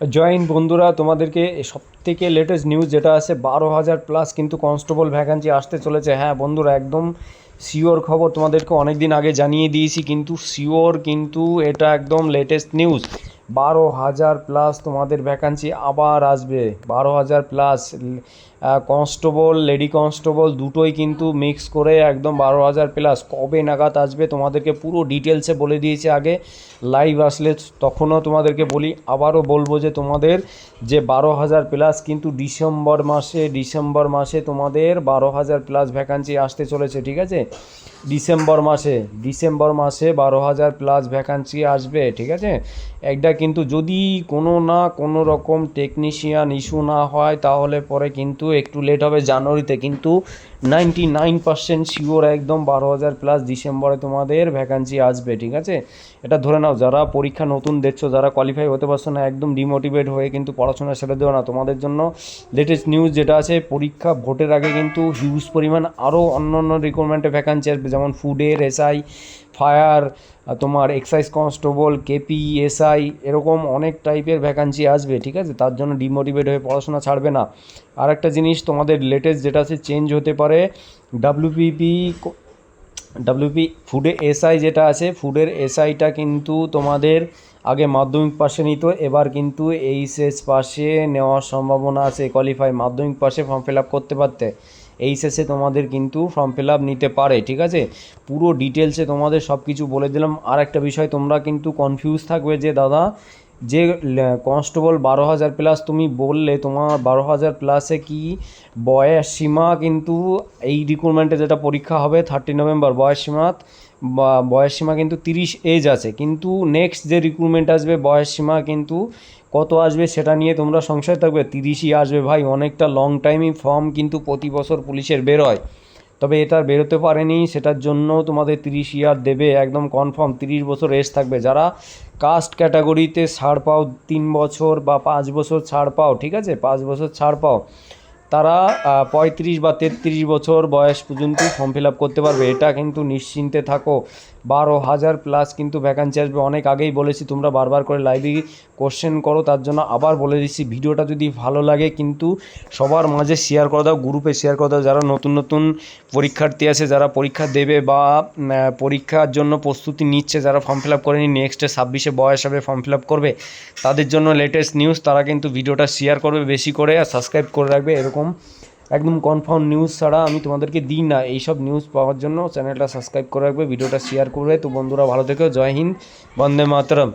Join বন্ধুরা, তোমাদেরকে সব থেকে লেটেস্ট নিউজ যেটা আছে, বারো হাজার প্লাস কিন্তু কনস্টেবল ভ্যাকান্সি আসতে চলেছে। হ্যাঁ বন্ধুরা, একদম সিওর খবর তোমাদেরকে অনেক দিন আগে জানিয়ে দিয়েছি, কিন্তু সিওর কিন্তু এটা একদম লেটেস্ট নিউজ বারো হাজার প্লাস তোমাদের ভ্যাকান্সি আবার আসবে। বারো হাজার প্লাস কনস্টেবল লেডি কনস্টেবল দুটোই কিন্তু মিক্স করে একদম বারো হাজার প্লাস কবে নাগাদ আসবে তোমাদেরকে পুরো ডিটেলসে বলে দিয়েছে আগে। লাইভ আসলে তখনও তোমাদেরকে বলি, আবারও বলব যে তোমাদের যে বারো হাজার প্লাস কিন্তু ডিসেম্বর মাসে ডিসেম্বর মাসে তোমাদের বারো হাজার প্লাস ভ্যাকান্সি আসতে চলেছে, ঠিক আছে? ডিসেম্বর মাসে ডিসেম্বর মাসে বারো হাজার প্লাস ভ্যাকান্সি আসবে, ঠিক আছে? একটা কিন্তু যদি কোনো না কোনো রকম টেকনিশিয়ান ইস্যু না হয়, তাহলে পরে কিন্তু একটু লেট হবে জানুয়ারিতে। কিন্তু নাইনটি নাইন পার্সেন্ট শিওর একদম বারো হাজার প্লাস ডিসেম্বরে তোমাদের ভ্যাকান্সি আসবে, ঠিক আছে? এটা ধরে নাও, যারা পরীক্ষা নতুন দেখছ, যারা কোয়ালিফাই হতে পারছ না, একদম ডিমোটিভেট হয়ে কিন্তু পড়াশোনা ছেড়ে দেওয়া না। তোমাদের জন্য লেটেস্ট নিউজ যেটা আছে, পরীক্ষা ভোটের আগে কিন্তু হিউজ পরিমাণ আরও অন্য অন্য রিক্রুটমেন্টে ভ্যাকান্সি আসবে, যেমন ফুডের এসআই ফায়ার তোমার এক্সাইজ কনস্টেবল কেপি এসআই এরকম অনেক টাইপের ভ্যাকান্সি আসবে, ঠিক আছে? তার জন্য ডিমোটিভেট হয়ে পড়াশোনা ছাড়বে না। আর একটা জিনিস তোমাদের লেটেস্ট যেটা আছে চেঞ্জ হতে পারে ডাব্লিউপিপি ডাব্লিউপি ফুডে এসআই যেটা আছে ফুডের এসআইটা কিন্তু তোমাদের আগে মাধ্যমিক পাশে নিত, এবার কিন্তু এইচএস পাশে নেওয়ার সম্ভাবনা আছে কোয়ালিফাই মাধ্যমিক পাশে ফর্ম ফিল আপ করতে পারতে। এইচএসে তোমাদের কিন্তু ফর্ম ফিল আপ নিতে পারে, ঠিক আছে? পুরো ডিটেলসে তোমাদের সব কিছু বলে দিলাম। আর একটা বিষয়, তোমরা কিন্তু কনফিউজ থাকবে যে, দাদা যে কনস্টেবল বারো হাজার প্লাস তুমি বললে তোমার বারো হাজার প্লাসে কি বয়স সীমা কিন্তু এই রিক্রুটমেন্টে যেটা পরীক্ষা হবে থার্টি নভেম্বর বয়স সীমা বয়স সীমা কিন্তু তিরিশ এজ আছে। কিন্তু নেক্সট যে রিক্রুটমেন্ট আসবে বয়স সীমা কিন্তু কত আসবে সেটা নিয়ে তোমরা সংশয় থাকবে। তিরিশই আসবে ভাই, অনেকটা লং টাইমই ফর্ম কিন্তু প্রতি বছর পুলিশের বেরোয় তবে এটা বেরোতে পারেনি, সেটার জন্য তোমাদের তিরিশ ইয়ার দেবে, একদম কনফার্ম তিরিশ বছর রেস্ট থাকবে। যারা কাস্ট ক্যাটাগরিতে ছাড় পাও, তিন বছর বা পাঁচ বছর ছাড় পাও, ঠিক আছে? পাঁচ বছর ছাড় পাও তারা পঁয়ত্রিশ বা তেত্রিশ বছর বয়স পর্যন্ত ফর্ম ফিল আপ করতে পারবে। এটা কিন্তু নিশ্চিন্তে থাকো। বারো হাজার প্লাস কিন্তু ভ্যাকান্সি আসবে। অনেক আগেই বলেছি, তোমরা বারবার করে লাইভে কোশ্চেন করো, তার জন্য আবার বলে দিচ্ছি, ভিডিওটা যদি ভালো লাগে কিন্তু সবার মাঝে শেয়ার করে দাও গ্রুপে শেয়ার করে দাও। যারা নতুন নতুন পরীক্ষার্থী আছে, যারা পরীক্ষা দেবে বা পরীক্ষার জন্য প্রস্তুতি নিচ্ছে, যারা ফর্ম ফিল আপ করেনি নেক্সটে ছাব্বিশে বয়স হবে ফর্ম ফিল আপ করবে, তাদের জন্য লেটেস্ট নিউজ তারা কিন্তু ভিডিওটা শেয়ার করবে বেশি করে আর সাবস্ক্রাইব করে রাখবে এরকম একদম কনফার্ম নিউজ ছাড়া আমি তোমাদেরকে দিই না। এইসব নিউজ পাওয়ার জন্য চ্যানেলটা সাবস্ক্রাইব করে রাখবে, ভিডিওটা শেয়ার করবে তো বন্ধুরা, ভালো থেকো। জয় হিন্দ। বন্দে মাতরম।